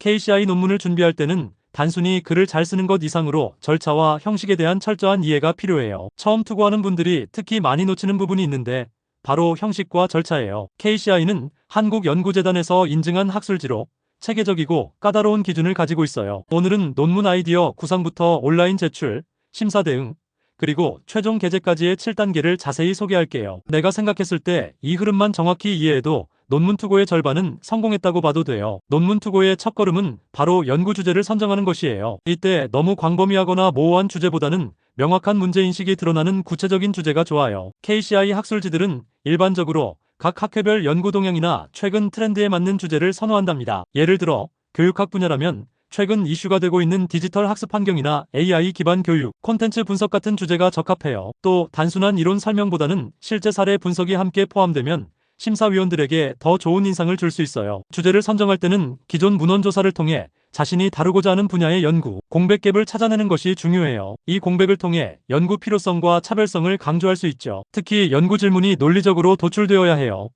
KCI 논문을 준비할 때는 단순히 글을 잘 쓰는 것 이상으로 절차와 형식에 대한 철저한 이해가 필요해요. 처음 투고하는 분들이 특히 많이 놓치는 부분이 있는데 바로 형식과 절차예요. KCI는 한국연구재단에서 인증한 학술지로 체계적이고 까다로운 기준을 가지고 있어요. 오늘은 논문 아이디어 구상부터 온라인 제출, 심사 대응, 그리고 최종 게재까지의 7단계를 자세히 소개할게요. 내가 생각했을 때 이 흐름만 정확히 이해해도 논문 투고의 절반은 성공했다고 봐도 돼요. 논문 투고의 첫걸음은 바로 연구 주제를 선정하는 것이에요. 이때 너무 광범위하거나 모호한 주제보다는 명확한 문제인식이 드러나는 구체적인 주제가 좋아요. KCI 학술지들은 일반적으로 각 학회별 연구 동향이나 최근 트렌드에 맞는 주제를 선호한답니다. 예를 들어 교육학 분야라면 최근 이슈가 되고 있는 디지털 학습 환경이나 AI 기반 교육, 콘텐츠 분석 같은 주제가 적합해요. 또 단순한 이론 설명보다는 실제 사례 분석이 함께 포함되면 심사위원들에게 더 좋은 인상을 줄 수 있어요. 주제를 선정할 때는 기존 문헌 조사를 통해 자신이 다루고자 하는 분야의 연구, 공백 갭을 찾아내는 것이 중요해요. 이 공백을 통해 연구 필요성과 차별성을 강조할 수 있죠. 특히 연구 질문이 논리적으로 도출되어야 해요.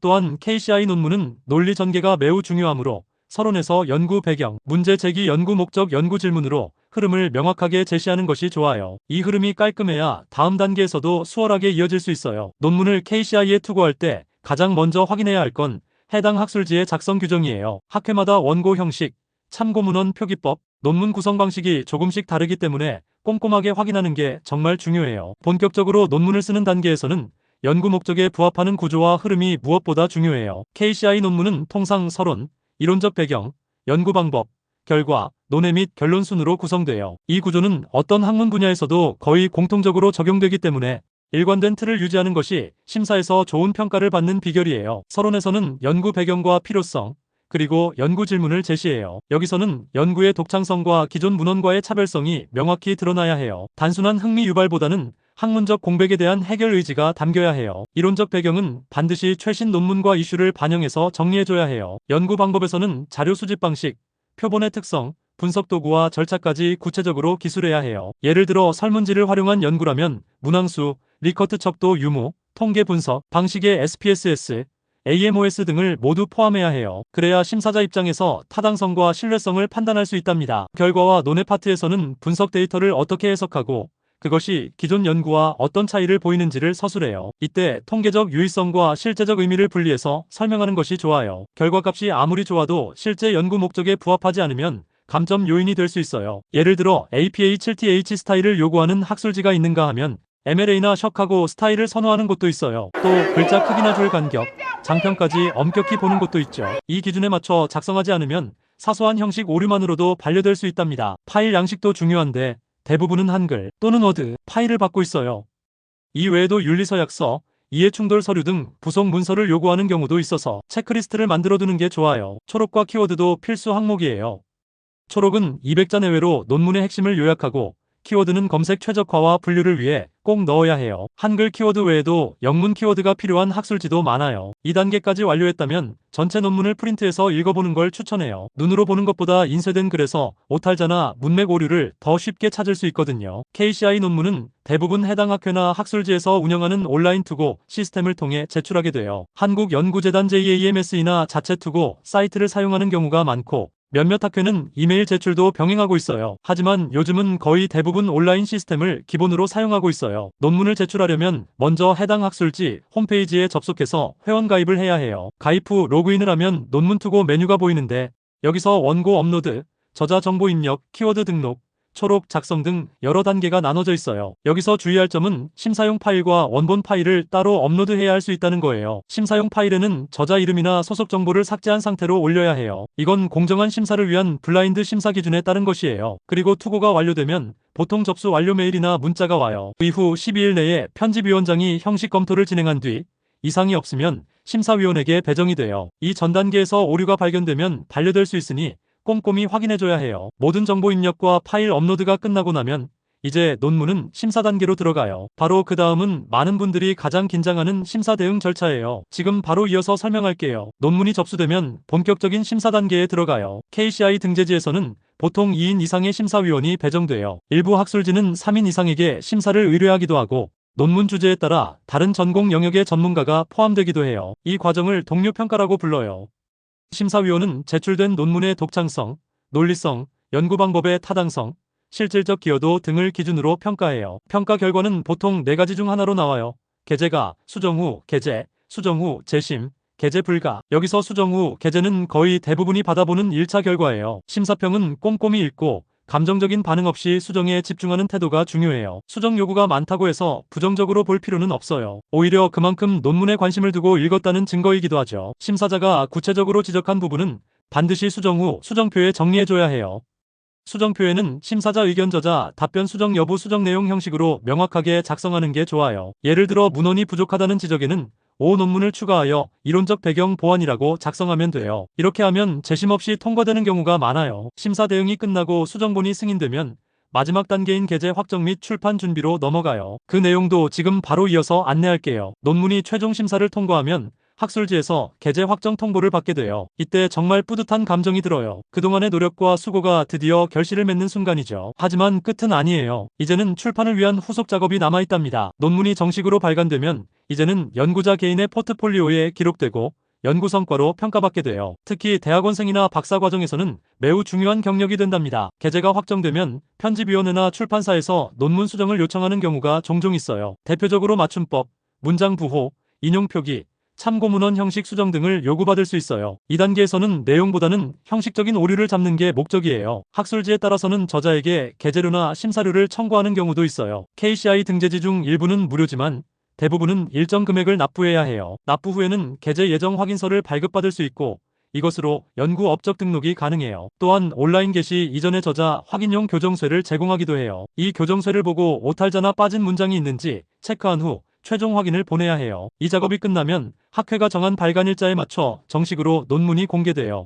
또한 KCI 논문은 논리 전개가 매우 중요하므로 서론에서 연구 배경, 문제 제기 연구 목적 연구 질문으로 흐름을 명확하게 제시하는 것이 좋아요. 이 흐름이 깔끔해야 다음 단계에서도 수월하게 이어질 수 있어요. 논문을 KCI에 투고할 때 가장 먼저 확인해야 할 건 해당 학술지의 작성 규정이에요. 학회마다 원고 형식, 참고문헌 표기법, 논문 구성 방식이 조금씩 다르기 때문에 꼼꼼하게 확인하는 게 정말 중요해요. 본격적으로 논문을 쓰는 단계에서는 연구 목적에 부합하는 구조와 흐름이 무엇보다 중요해요. KCI 논문은 통상 서론, 이론적 배경, 연구 방법, 결과, 논해 및 결론 순으로 구성돼요. 이 구조는 어떤 학문 분야에서도 거의 공통적으로 적용되기 때문에 일관된 틀을 유지하는 것이 심사에서 좋은 평가를 받는 비결이에요. 서론에서는 연구 배경과 필요성, 그리고 연구 질문을 제시해요. 여기서는 연구의 독창성과 기존 문헌과의 차별성이 명확히 드러나야 해요. 단순한 흥미 유발보다는 학문적 공백에 대한 해결 의지가 담겨야 해요. 이론적 배경은 반드시 최신 논문과 이슈를 반영해서 정리해줘야 해요. 연구 방법에서는 자료 수집 방식, 표본의 특성, 분석 도구와 절차까지 구체적으로 기술해야 해요. 예를 들어 설문지를 활용한 연구라면 문항수, 리커트 척도 유무, 통계 분석, 방식의 SPSS, AMOS 등을 모두 포함해야 해요. 그래야 심사자 입장에서 타당성과 신뢰성을 판단할 수 있답니다. 결과와 논의 파트에서는 분석 데이터를 어떻게 해석하고 그것이 기존 연구와 어떤 차이를 보이는지를 서술해요. 이때 통계적 유의성과 실제적 의미를 분리해서 설명하는 것이 좋아요. 결과값이 아무리 좋아도 실제 연구 목적에 부합하지 않으면 감점 요인이 될 수 있어요. 예를 들어 APA7TH 스타일을 요구하는 학술지가 있는가 하면 MLA나 셔하고 스타일을 선호하는 곳도 있어요. 또 글자 크기나 줄 간격, 장편까지 엄격히 보는 곳도 있죠. 이 기준에 맞춰 작성하지 않으면 사소한 형식 오류만으로도 반려될 수 있답니다. 파일 양식도 중요한데 대부분은 한글 또는 워드 파일을 받고 있어요. 이 외에도 윤리서 약서, 이해충돌 서류 등 부속 문서를 요구하는 경우도 있어서 체크리스트를 만들어두는 게 좋아요. 초록과 키워드도 필수 항목이에요. 초록은 200자 내외로 논문의 핵심을 요약하고 키워드는 검색 최적화와 분류를 위해 꼭 넣어야 해요. 한글 키워드 외에도 영문 키워드가 필요한 학술지도 많아요. 2단계까지 완료했다면 전체 논문을 프린트해서 읽어보는 걸 추천해요. 눈으로 보는 것보다 인쇄된 글에서 오탈자나 문맥 오류를 더 쉽게 찾을 수 있거든요. KCI 논문은 대부분 해당 학회나 학술지에서 운영하는 온라인 투고 시스템을 통해 제출하게 돼요. 한국연구재단 JAMS이나 자체 투고 사이트를 사용하는 경우가 많고 몇몇 학회는 이메일 제출도 병행하고 있어요. 하지만 요즘은 거의 대부분 온라인 시스템을 기본으로 사용하고 있어요. 논문을 제출하려면 먼저 해당 학술지 홈페이지에 접속해서 회원 가입을 해야 해요. 가입 후 로그인을 하면 논문 투고 메뉴가 보이는데 여기서 원고 업로드, 저자 정보 입력, 키워드 등록, 초록 작성 등 여러 단계가 나눠져 있어요. 여기서 주의할 점은 심사용 파일과 원본 파일을 따로 업로드해야 할 수 있다는 거예요. 심사용 파일에는 저자 이름이나 소속 정보를 삭제한 상태로 올려야 해요. 이건 공정한 심사를 위한 블라인드 심사 기준에 따른 것이에요. 그리고 투고가 완료되면 보통 접수 완료 메일이나 문자가 와요. 이후 12일 내에 편집위원장이 형식 검토를 진행한 뒤 이상이 없으면 심사위원에게 배정이 돼요. 이 전 단계에서 오류가 발견되면 반려될 수 있으니 꼼꼼히 확인해줘야 해요. 모든 정보 입력과 파일 업로드가 끝나고 나면 이제 논문은 심사 단계로 들어가요. 바로 그 다음은 많은 분들이 가장 긴장하는 심사 대응 절차예요. 지금 바로 이어서 설명할게요. 논문이 접수되면 본격적인 심사 단계에 들어가요. KCI 등재지에서는 보통 2인 이상의 심사위원이 배정돼요. 일부 학술지는 3인 이상에게 심사를 의뢰하기도 하고 논문 주제에 따라 다른 전공 영역의 전문가가 포함되기도 해요. 이 과정을 동료 평가라고 불러요. 심사위원은 제출된 논문의 독창성, 논리성, 연구 방법의 타당성, 실질적 기여도 등을 기준으로 평가해요. 평가 결과는 보통 네 가지 중 하나로 나와요. 게재가, 수정 후, 게재, 수정 후, 재심, 게재 불가. 여기서 수정 후, 게재는 거의 대부분이 받아보는 1차 결과예요. 심사평은 꼼꼼히 읽고 감정적인 반응 없이 수정에 집중하는 태도가 중요해요. 수정 요구가 많다고 해서 부정적으로 볼 필요는 없어요. 오히려 그만큼 논문에 관심을 두고 읽었다는 증거이기도 하죠. 심사자가 구체적으로 지적한 부분은 반드시 수정 후 수정표에 정리해줘야 해요. 수정표에는 심사자 의견 저자, 답변 수정 여부 수정 내용 형식으로 명확하게 작성하는 게 좋아요. 예를 들어 문헌이 부족하다는 지적에는 오 논문을 추가하여 이론적 배경 보완이라고 작성하면 돼요. 이렇게 하면 재심 없이 통과되는 경우가 많아요. 심사 대응이 끝나고 수정본이 승인되면 마지막 단계인 게재 확정 및 출판 준비로 넘어가요. 그 내용도 지금 바로 이어서 안내할게요. 논문이 최종 심사를 통과하면 학술지에서 게재 확정 통보를 받게 돼요. 이때 정말 뿌듯한 감정이 들어요. 그동안의 노력과 수고가 드디어 결실을 맺는 순간이죠. 하지만 끝은 아니에요. 이제는 출판을 위한 후속 작업이 남아있답니다. 논문이 정식으로 발간되면 이제는 연구자 개인의 포트폴리오에 기록되고 연구 성과로 평가받게 돼요. 특히 대학원생이나 박사 과정에서는 매우 중요한 경력이 된답니다. 게재가 확정되면 편집위원회나 출판사에서 논문 수정을 요청하는 경우가 종종 있어요. 대표적으로 맞춤법, 문장 부호, 인용 표기, 참고 문헌 형식 수정 등을 요구받을 수 있어요. 2단계에서는 내용보다는 형식적인 오류를 잡는 게 목적이에요. 학술지에 따라서는 저자에게 게재료나 심사료를 청구하는 경우도 있어요. KCI 등재지 중 일부는 무료지만 대부분은 일정 금액을 납부해야 해요. 납부 후에는 게재 예정 확인서를 발급받을 수 있고 이것으로 연구 업적 등록이 가능해요. 또한 온라인 게시 이전의 저자 확인용 교정쇠를 제공하기도 해요. 이 교정쇠를 보고 오탈자나 빠진 문장이 있는지 체크한 후 최종 확인을 보내야 해요. 이 작업이 끝나면 학회가 정한 발간일자에 맞춰 정식으로 논문이 공개돼요.